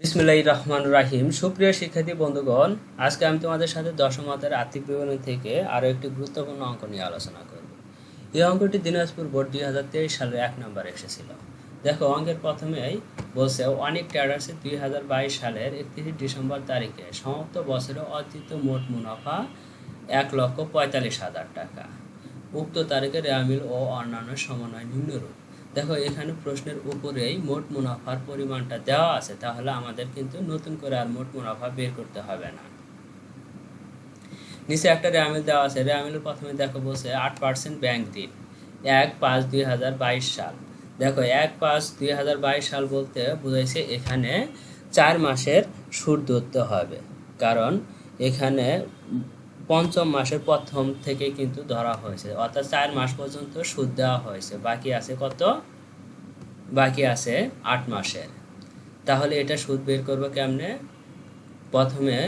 বিসমুল্লাহ রহমান রাহিম। সুপ্রিয় শিক্ষার্থী, বন্ধুগণ, আজকে আমি তোমাদের সাথে দশম আর্থিক বিবরণী থেকে আরও একটি গুরুত্বপূর্ণ অঙ্ক নিয়ে আলোচনা করব। এই অঙ্কটি দিনাজপুর বোর্ড দুই হাজার তেইশ সালে এক নম্বর এসেছিল। দেখো, অঙ্কের প্রথমেই বলছে, অনেক ট্রেডার্সের দুই হাজার বাইশ সালের একত্রিশ ডিসেম্বর তারিখে সমাপ্ত বছরে অর্জিত মোট মুনাফা এক লক্ষ পঁয়তাল্লিশ হাজার টাকা। উক্ত তারিখে রেয়ামিল ও অন্যান্য সমন্বয় নিম্নরূপ। দেখো, এখানে প্রশ্নের উপরেই মোট মুনাফার পরিমাণটা দেওয়া আছে, তাহলে আমাদের কিন্তু নতুন করে আর মোট মুনাফা বের করতে হবে না। নিচে একটা রেয়ামিল দেওয়া আছে রেয়ামিলের প্রথমে দেখো বলছে আট পার্সেন্ট ব্যাংক দিন এক পাঁচ দুই হাজার বাইশ সাল। দেখো, এক পাঁচ দুই হাজার বাইশ সাল বলতে বুঝাইছে এখানে চার মাসের সুদ ধরতে হবে, কারণ এখানে পঞ্চম মাসের প্রথম থেকে কিন্তু ধরা হয়েছে। অর্থাৎ চার মাস পর্যন্ত সুদ দেওয়া হয়েছে। বাকি আছে কত? বাকি আছে আট মাসের। তাহলে এটা সুদ বের করব কেমনে? প্রথমে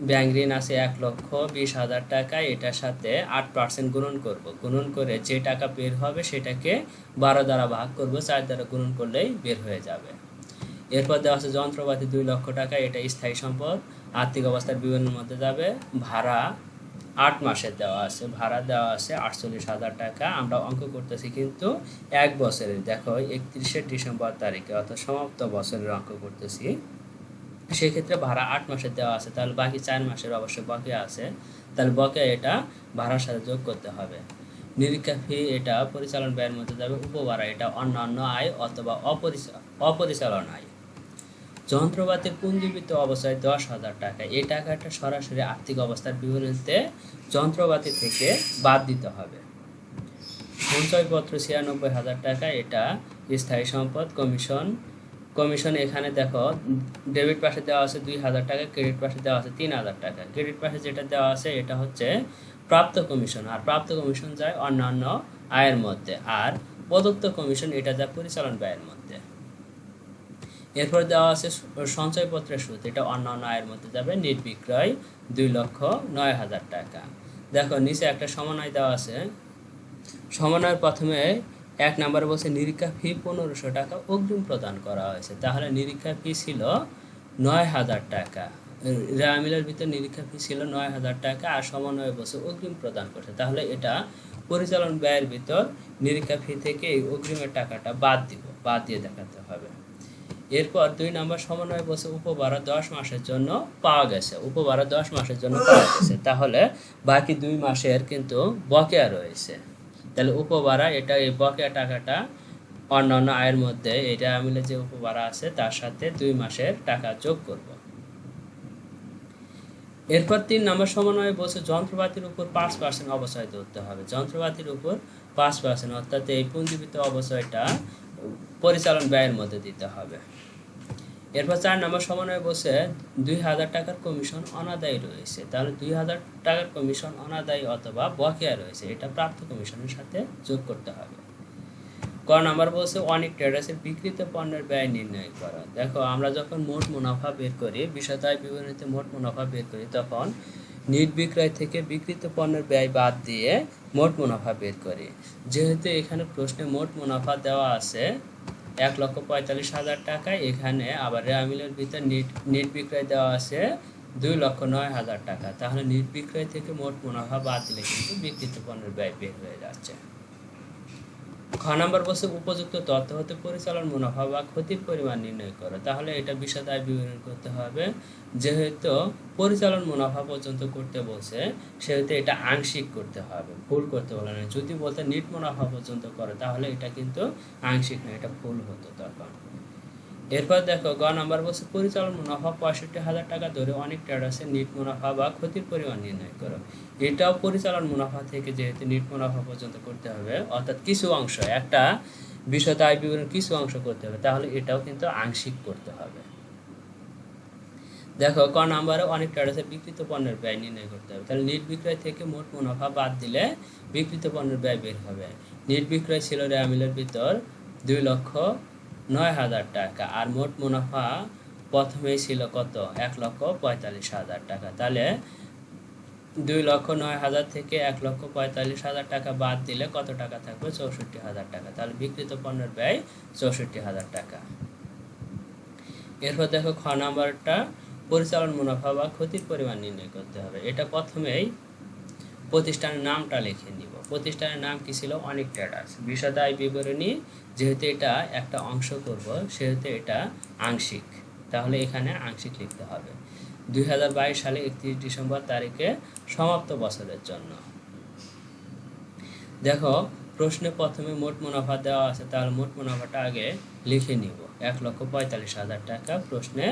ব্যাংক ঋণ আছে এক লক্ষ বিশ হাজার টাকা, এটার সাথে আট পার্সেন্ট গুণন করব। গুণন করে যে টাকা বের হবে সেটাকে বারো দ্বারা ভাগ করব, চার দ্বারা গুণন করলেই বের হয়ে যাবে। এরপর দেওয়া আছে যন্ত্রপাতি দুই লক্ষ টাকা, এটা স্থায়ী সম্পদ। আর্থিক অবস্থার বিবরণের মধ্যে যাবে। ভাড়া আট মাসের দেওয়া আছে, ভাড়া দেওয়া আছে, আটচল্লিশ হাজার টাকা। আমরা অঙ্ক করতেছি কিন্তু এক বছরের। দেখো, একত্রিশে ডিসেম্বর তারিখে অর্থাৎ সমাপ্ত বছরের অঙ্ক করতেছি। সেক্ষেত্রে ভাড়া আট মাসের দেওয়া আছে, তাহলে বাকি চার মাসের অবশ্যই বকেয়া আছে। তাহলে বকেয়া এটা ভাড়ার সাথে যোগ করতে হবে। নিরীক্ষা ফি এটা পরিচালন ব্যয়ের মধ্যে যাবে, উপভাড়া এটা অন্যান্য আয় অথবা অপরিচা- অপরিচালন আয়। যন্ত্রপাতি পুঞ্জীবিত অবস্থায় দশ হাজার টাকা। এই টাকাটা সরাসরি আর্থিক অবস্থার বিবরণীতে যন্ত্রপাতি থেকে বাদ দিতে হবে। সঞ্চয়পত্র ছিয়ানব্বই হাজার টাকা, এটা স্থায়ী সম্পদ, কমিশন কমিশন এখানে দেখো, ডেবিট পাশে দেওয়া আছে দুই হাজার টাকা, ক্রেডিট পাশে দেওয়া আছে তিন হাজার টাকা। ক্রেডিট পাশে যেটা দেওয়া আছে, এটা হচ্ছে প্রাপ্ত কমিশন, আর প্রাপ্ত কমিশন যায় অন্যান্য আয়ের মধ্যে। আর প্রদত্ত কমিশন, এটা যায় পরিচালন ব্যয়ের মধ্যে। এরপর দেওয়া আছে সঞ্চয়পত্রের সুদ। এটা অন্যান্য আয়ের মধ্যে যাবে, নেট বিক্রয় দুই লক্ষ নয় হাজার টাকা। দেখো, নিচে একটা সমন্বয় দেওয়া আছে। সমন্বয়ের প্রথমে এক নাম্বার বলছে, নিরীক্ষা ফি পনেরোশো টাকা অগ্রিম প্রদান করা হয়েছে। তাহলে নিরীক্ষা ফি ছিল নয় হাজার টাকা। রামিলের ভিতর নিরীক্ষা ফি ছিল নয় হাজার টাকা, আর সমন্বয় বলছে অগ্রিম প্রদান করছে। তাহলে এটা পরিচালন ব্যয়ের ভিতর নিরীক্ষা ফি থেকে এই অগ্রিমের টাকাটা বাদ দিব, বাদ দিয়ে দেখাতে হবে। এরপর দুই নম্বর সমন্বয় বলছে উপভাড়া দশ মাসের জন্য পাওয়া গেছে। উপভাড়া দশ মাসের জন্য পাওয়া গেছে। তাহলে বাকি দুই মাসের কিন্তু বকেয়া রয়েছে। তাহলে উপভাড়া এটা এই বকেয়া টাকাটা অন্যান্য আয়ের মধ্যে এটা মিলে যে উপভাড়া আছে তার সাথে দুই মাসের টাকা যোগ করব। এরপর তিন নম্বর সমন্বয় বলছে যন্ত্রপাতির উপর পাঁচ পার্সেন্ট অবচয় ধরতে হবে। যন্ত্রপাতির উপর পাঁচ পার্সেন্ট অর্থাৎ এই পুঞ্জীবিত অবচয়টা পরিচালন ব্যয়ের মধ্যে দিতে হবে। এরপর চার নম্বর সমন্বয় বসে দুই হাজার টাকার কমিশন অনাদায়ী রয়েছে। তাহলে দুই হাজার টাকার কমিশন অনাদায়ী অথবা বকেয়া রয়েছে, এটা প্রাপ্ত কমিশনের সাথে যোগ করতে হবে। ক নম্বর বলছে, অনেক ট্রেডার্সের বিক্রিত পণ্যের ব্যয় নির্ণয় করা। দেখো, আমরা যখন মোট মুনাফা বের করি বিষয়তায় বিবরণীতে মোট মুনাফা বের করি, তখন নিট বিক্রয় থেকে বিক্রিত পণ্যের ব্যয় বাদ দিয়ে মোট মুনাফা বের করি। যেহেতু এখানে প্রশ্নে মোট মুনাফা দেওয়া আছে, এক লক্ষ পঁয়তাল্লিশ হাজার টাকা, এখানে আবার রেয়ামিলের ভিতর নিট নিট বিক্রয় দেওয়া আছে দুই লক্ষ নয় হাজার টাকা। তাহলে নিট বিক্রয় থেকে মোট মুনাফা বাদ দিলে কিন্তু বিক্রিত পণ্যের ব্যয় বের হয়ে যাচ্ছে। খ নম্বর বলছে উপযুক্ত তথ্য হতে পরিচালন, মুনাফা বা ক্ষতির পরিমাণ নির্ণয় করো। তাহলে এটা বিষয়দায় বিবরণ করতে হবে। যেহেতু পরিচালন, মুনাফা পর্যন্ত করতে বলছে, সেহেতু এটা আংশিক করতে হবে, ভুল করতে বলে না। যদি বলতে নিট মুনাফা পর্যন্ত করে, তাহলে এটা কিন্তু আংশিক না, এটা ভুল হতো তখন। এরপর দেখো, গ নাম্বার বলছে, পরিচালন মুনাফা পঁয়ষট্টি হাজার টাকা ধরে অনেক ট্রেডার্সের নিট মুনাফা বা ক্ষতির পরিমাণ নির্ণয় করো। এটাও পরিচালন মুনাফা থেকে যেহেতু নিট মুনাফা পর্যন্ত করতে হবে, অর্থাৎ কিছু অংশ, একটা বিষয় আয় বিবরণ কিছু অংশ করতে হবে, তাহলে এটাও কিন্তু আংশিক করতে হবে। দেখো, ক নাম্বারে অনেক ট্রেডার্সের বিকৃত পণ্যের ব্যয় নির্ণয় করতে হবে, তাহলে নিট বিক্রয় থেকে মোট মুনাফা বাদ দিলে বিকৃত পণ্যের ব্যয় বের হবে। নিট বিক্রয় ছিল রেয়ামিলের ভিতর দুই লক্ষ নয় হাজার টাকা। আর মোট মুনাফা প্রথমেই ছিল কত? এক লক্ষ পঁয়তাল্লিশ হাজার টাকা। তাহলে দুই লক্ষ নয় হাজার থেকে এক লক্ষ পঁয়তাল্লিশ হাজার টাকা বাদ দিলে কত টাকা থাকবে? চৌষট্টি হাজার টাকা। তাহলে বিক্রিত পণ্যের ব্যয় চৌষট্টি হাজার টাকা। এরপর দেখো খ নাম্বারটা, পরিচালন মুনাফা বা ক্ষতির পরিমাণ নির্ণয় করতে হবে। এটা প্রথমেই প্রতিষ্ঠানের নামটা লিখে নিব। প্রতিষ্ঠানের নাম কি ছিল? অনেক ট্রেডার্স। বিশদ আয় বিবরণী, যেহেতু এটা একটা অংশ করব, সেহেতু এটা আংশিক। তাহলে এখানে আংশিক লিখতে হবে। দুই সালে একত্রিশ ডিসেম্বর তারিখে সমাপ্ত বছরের জন্য। দেখো, প্রশ্নে প্রথমে মোট মুনাফা দেওয়া আছে, তাহলে মোট মুনাফাটা আগে লিখে নিব। এক লক্ষ পঁয়তাল্লিশ হাজার টাকা প্রশ্নে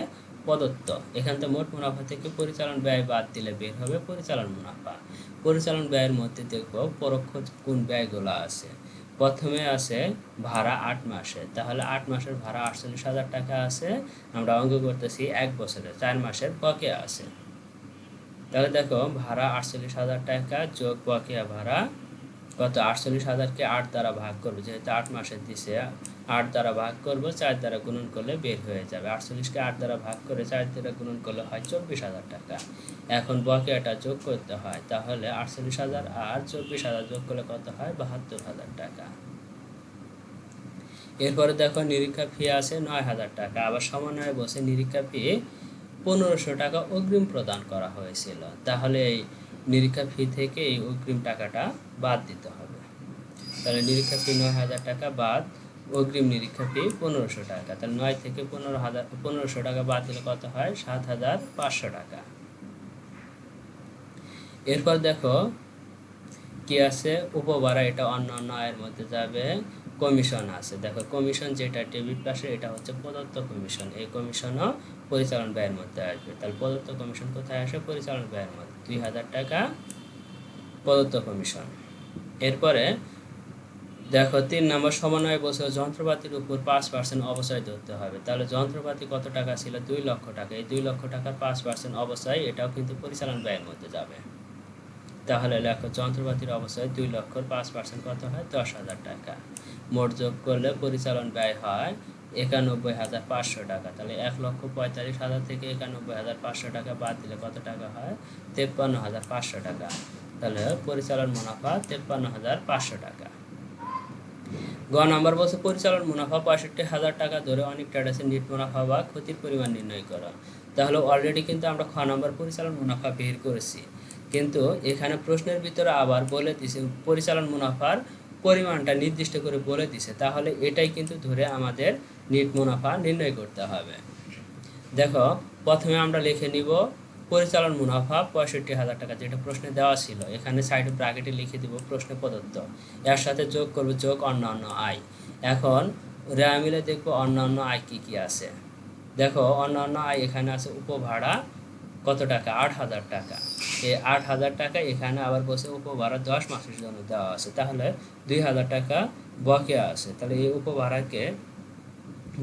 প্রদত্ত। এখান থেকে মোট মুনাফা থেকে পরিচালন ব্যয় বাদ দিলে বের হবে পরিচালন মুনাফা। পরিচালন ব্যয়ের মধ্যে দেখব পরোক্ষ কোন ব্যয়গুলো আছে। প্রথমে আছে ভাড়া আট মাসে। তাহলে আট মাসের ভাড়া আটচল্লিশ হাজার টাকা আছে। আমরা অঙ্ক করতেছি এক বছরে। চার মাসের বকেয়া আছে। তাহলে দেখো ভাড়া আটচল্লিশ হাজার টাকা যোগ বকেয়া ভাড়া কত? আটচল্লিশ হাজারকে আট দ্বারা ভাগ করব। যেহেতু আট মাসের দিছে আট দ্বারা ভাগ করব, চার দ্বারা গুণন করলে বের হয়ে যাবে। আটচল্লিশকে আট দ্বারা ভাগ করে চার দ্বারা গুণন করলে হয় চব্বিশ হাজার টাকা। এখন বকেয়াটা যোগ করতে হয়, তাহলে আটচল্লিশ হাজার আর চব্বিশ হাজার যোগ করলে কত হয়? বাহাত্তর হাজার টাকা। এরপরে দেখো নিরীক্ষা ফি আছে নয় হাজার টাকা। আবার সমন্বয়ে বসে নিরীক্ষা ফি পনেরোশো টাকা অগ্রিম প্রদান করা হয়েছিল। তাহলে এই নিরীক্ষা ফি থেকে এই অগ্রিম টাকাটা বাদ দিতে হবে। তাহলে নিরীক্ষা ফি নয় হাজার টাকা বাদ অগ্রিম নিরীক্ষা ফি পনেরোশো টাকা। তাহলে নয় থেকে পনেরো হাজার, পনেরোশো টাকা বাদ দিলে কত হয়? সাত হাজার পাঁচশো টাকা। এরপর দেখো, কি আছে? উপবাড়া এটা অন্য অন্য আয়ের মধ্যে যাবে। কমিশন আছে। দেখো, কমিশন যেটা ডেবিট পাশে, এটা হচ্ছে প্রদত্ত কমিশন। এই কমিশনও পরিচালন ব্যয়ের মধ্যে আসবে। তাহলে প্রদত্ত কমিশন কোথায় আসে? পরিচালন ব্যয়ের মধ্যে। দুই হাজার টাকা প্রদত্ত কমিশন। এরপরে দেখো, তিন নম্বর, সমন্বয় বছর যন্ত্রপাতির উপর পাঁচ পার্সেন্ট অবচয় ধরতে হবে। তাহলে যন্ত্রপাতি কত টাকা ছিল? দুই লক্ষ টাকা। এই দুই লক্ষ টাকার পাঁচ পার্সেন্ট অবচয়, এটাও কিন্তু পরিচালন ব্যয়ের মধ্যে যাবে। তাহলে লেখো, যন্ত্রপাতির অবচয় দুই লক্ষর পাঁচ পার্সেন্ট কত হয়? দশ হাজার টাকা। মোট যোগ করলে পরিচালন ব্যয় হয় একানব্বই হাজার পাঁচশো টাকা। তাহলে এক লক্ষ পঁয়তাল্লিশ হাজার থেকে একানব্বই হাজার পাঁচশো টাকা বাদ দিলে কত টাকা হয়? তেপ্পান্ন হাজার পাঁচশো টাকা। তাহলে পরিচালন মুনাফা তেপ্পান্ন হাজার পাঁচশো টাকা। গ নাম্বার বলছে, পরিচালন মুনাফা পঁয়ষট্টি হাজার টাকা ধরে অনেক ট্রেডার্সের নিট মুনাফা বা ক্ষতির পরিমাণ নির্ণয় করা। তাহলে অলরেডি কিন্তু আমরা খ নাম্বার পরিচালন মুনাফা বের করেছি। কিন্তু এখানে প্রশ্নের ভিতরে আবার বলে দিছে, পরিচালন মুনাফার পরিমাণটা নির্দিষ্ট করে বলে দিছে। তাহলে এটাই কিন্তু ধরে আমাদের নিট মুনাফা নির্ণয় করতে হবে। দেখো, প্রথমে আমরা লিখে নিব পরিচালন মুনাফা পঁয়ষট্টি হাজার টাকা, যেটা প্রশ্নে দেওয়া ছিল। এখানে সাইডে ব্র্যাকেটে লিখে দিব প্রশ্নে প্রদত্ত। এর সাথে যোগ করব যোগ অন্যান্য আয়। এখন রেয়া মিলে দেখব অন্যান্য আয় কি কি আছে। দেখো, অন্যান্য আয় এখানে আছে উপভাড়া কত টাকা? আট হাজার টাকা। এই আট হাজার টাকা এখানে আবার বসে উপভাড়া দশ মাসের জন্য দেওয়া আছে। তাহলে দুই হাজার টাকা বকেয়া আছে। তাহলে এই উপভাড়াকে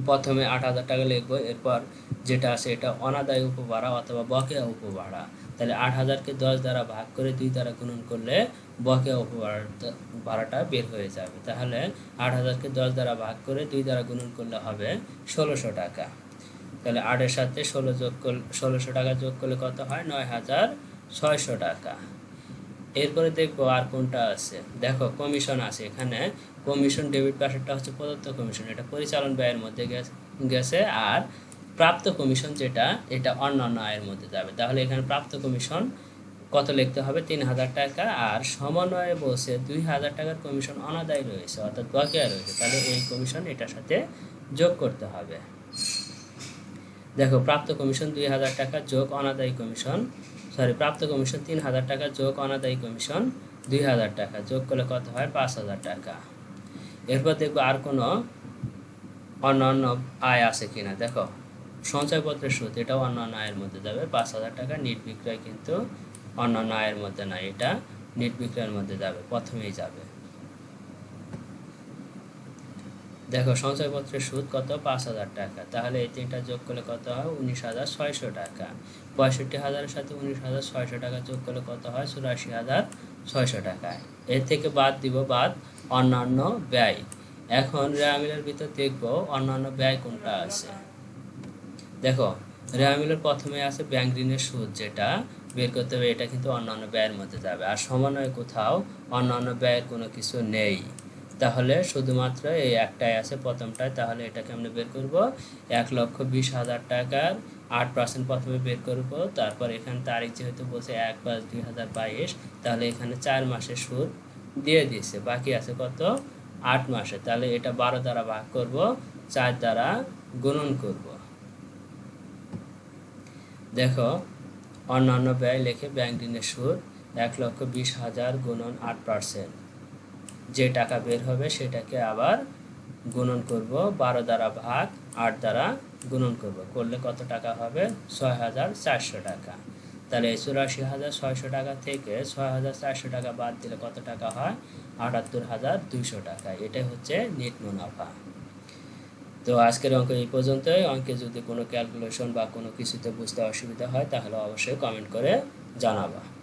প্রথমে আট হাজার টাকা লিখব, এরপর যেটা আছে এটা অনাদায়ী উপভাড়া অথবা বকেয়া উপভাড়া। তাহলে আট হাজারকে দশ দ্বারা ভাগ করে দুই দ্বারা গুণন করলে বকেয়া উপভাড়াটা, ভাড়াটা বের হয়ে যাবে। তাহলে আট হাজারকে দশ দ্বারা ভাগ করে দুই দ্বারা গুণন করলে হবে ষোলোশো টাকা। তাহলে আটের সাথে ষোলো যোগ করলে, ষোলোশো টাকা যোগ করলে কত হয়? নয় হাজার ছয়শো টাকা। এরপরে দেখব আর কোনটা আছে। দেখো কমিশন আছে এখানে কমিশন ডেবিট পাশেরটা হচ্ছে প্রদত্ত কমিশন এটা পরিচালন ব্যয়ের মধ্যে গেছে- গেছে আর প্রাপ্ত কমিশন যেটা, এটা অন্যান্য আয়ের মধ্যে যাবে। তাহলে এখানে প্রাপ্ত কমিশন কত লিখতে হবে? তিন হাজার টাকা আর সমন্বয়ে বসে দুই হাজার টাকার কমিশন অনাদায় রয়েছে, অর্থাৎ বকেয়া রয়েছে। তাহলে এই কমিশন এটার সাথে যোগ করতে হবে। দেখো, প্রাপ্ত কমিশন দুই হাজার টাকা, যোগ অনাদায়ী কমিশন সরি প্রাপ্ত কমিশন তিন হাজার টাকা, যোগ অনাদায়ী কমিশন দুই হাজার টাকা, যোগ করলে কত হয়? পাঁচ হাজার টাকা। এরপর দেখব আর কোনো অন্যান্য আয় আছে কিনা। দেখো, সঞ্চয়পত্রের সুদ, এটাও অন্যান্য আয়ের মধ্যে যাবে। পাঁচ হাজার টাকা নিট বিক্রয় কিন্তু অন্যান্য আয়ের মধ্যে না এটা নিট বিক্রয়ের মধ্যে যাবে, প্রথমেই যাবে। দেখো, সঞ্চয়পত্রের সুদ কত? পাঁচ হাজার টাকা। তাহলে এই তিনটা যোগ করলে কত হয়? উনিশ হাজার ছয়শো টাকা। পঁয়ষট্টি হাজারের সাথে উনিশ হাজার ছয়শো টাকা যোগ করলে কত হয়? চুরাশি হাজার ছয়শো টাকায় এর থেকে বাদ দিব বাদ অন্যান্য ব্যয়। এখন রেয়ামিলের ভিতর দেখব অন্যান্য ব্যয় কোনটা আছে। দেখো রেয়ামিলের প্রথমে আছে ব্যাংক ঋণের সুদ যেটা। বের করতে হবে, এটা কিন্তু অন্যান্য ব্যয়ের মধ্যে যাবে। আর সমন্বয় কোথাও অন্যান্য ব্যয়ের কোনো কিছু নেই। তাহলে শুধুমাত্র এই একটাই আছে প্রথমটায়, তাহলে এটাকে আমরা বের করব। এক লক্ষ বিশ হাজার টাকার আট পার্সেন্ট প্রথমে বের করব, তারপর এখানে তারিখ যেহেতু বলছে এক পাঁচ দুই হাজার বাইশ, তাহলে এখানে চার মাসের সুদ দিয়ে দিয়েছে। বাকি আছে কত? আট মাসে। তাহলে এটা বারো দ্বারা ভাগ করব, চার দ্বারা গুণন করব। দেখো, অন্যান্য ব্যয় লেখে ব্যাংক ঋণের সুদ এক লক্ষ বিশ হাজার গুণন আট পার্সেন্ট যে টাকা বের হবে সেটাকে আবার গুণন করব বারো দ্বারা ভাগ আট দ্বারা গুণন করব। করলে কত টাকা হবে? ছয় হাজার চারশো টাকা। তাহলে চুরাশি হাজার ছয়শো টাকা থেকে ছয় হাজার চারশো টাকা বাদ দিলে কত টাকা হয়? আটাত্তর হাজার দুইশো টাকা। এটাই হচ্ছে নেট মুনাফা। তো আজকের অঙ্ক এই পর্যন্তই। অঙ্কে যদি কোনো ক্যালকুলেশন বা কোনো কিছুতে বুঝতে অসুবিধা হয়, তাহলে অবশ্যই কমেন্ট করে জানাবা।